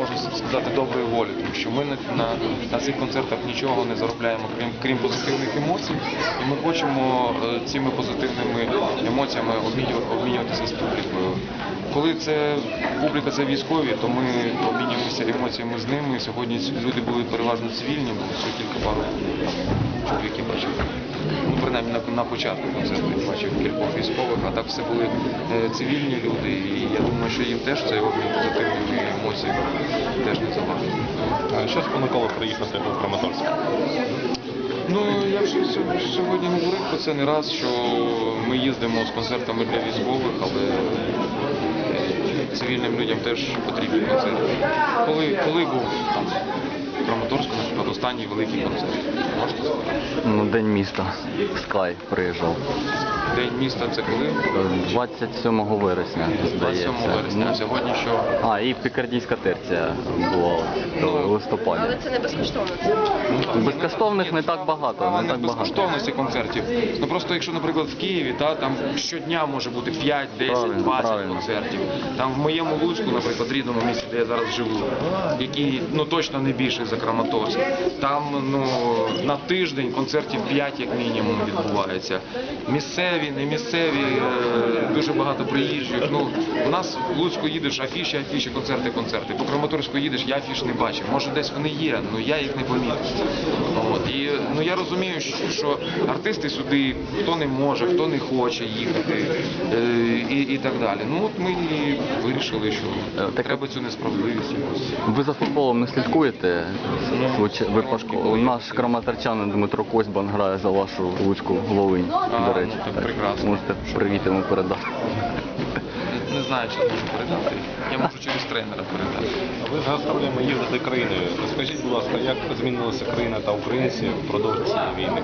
можна сказати, доброї волі, тому що ми на, на, цих концертах нічого не заробляємо, крім, крім позитивних емоцій, і ми хочемо е, цими позитивними емоціями обмінювати, обмінюватися з публікою. Коли це публіка це військові, то ми обмінюємося емоціями з ними. Сьогодні люди були переважно цивільні, було всього кілька пару чоловік, які бачив. Ну, принаймні на, на початку концерту я бачив військових, а так все були е, цивільні люди. І я думаю, що їм теж цей обмін позитивними емоціями теж не завадить. Що спонукало приїхати у Краматорськ? Ну, я вже сьогодні говорив про це не раз, що ми їздимо з концертами для військових, але е, цивільним людям теж потрібні концерти. Коли, коли був там в Краматорську, наприклад, останній великий концерт, можете сказати? Ну, День міста. Скай приїжджав. День міста це коли? Е, 27 вересня, 27 вересня, а Ну, сьогодні що? А, і пікардійська терція була в листопаді. Але це не безкоштовно. Безкоштовних не так багато, не так безкоштовності концертів. Ну просто якщо, наприклад, в Києві, та там щодня може бути 5, 10, 20 правильно. концертів. Там в моєму Луцьку, наприклад, рідному місті, де я зараз живу, який ну точно не більший за Краматорськ. Там ну на тиждень концертів 5 як мінімум відбувається. Місцеві, не місцеві, е, дуже багато приїжджих. Ну у нас в Луцьку їдеш, афіші, афіші, концерти, концерти. По Краматорську їдеш, я афіш не бачив. Може десь вони є, але я їх не помітив. От і ну я розумію, що, артисти сюди хто не може, хто не хоче їхати е, і, і так далі. Ну от ми і вирішили, що Е, так- треба цю несправедливість якось. Ви за футболом не слідкуєте? Випадку наш краматорчанин Дмитро Козьбан грає за вашу Луцьку Волинь, А, до речі. Прекрасно. Можете привіт йому передати. Не, не знаю, чи можу передати. Я можу через тренера передати. Ви з гастролями їздите країною. Розкажіть, будь ласка, як змінилася країна та українці впродовж цієї війни?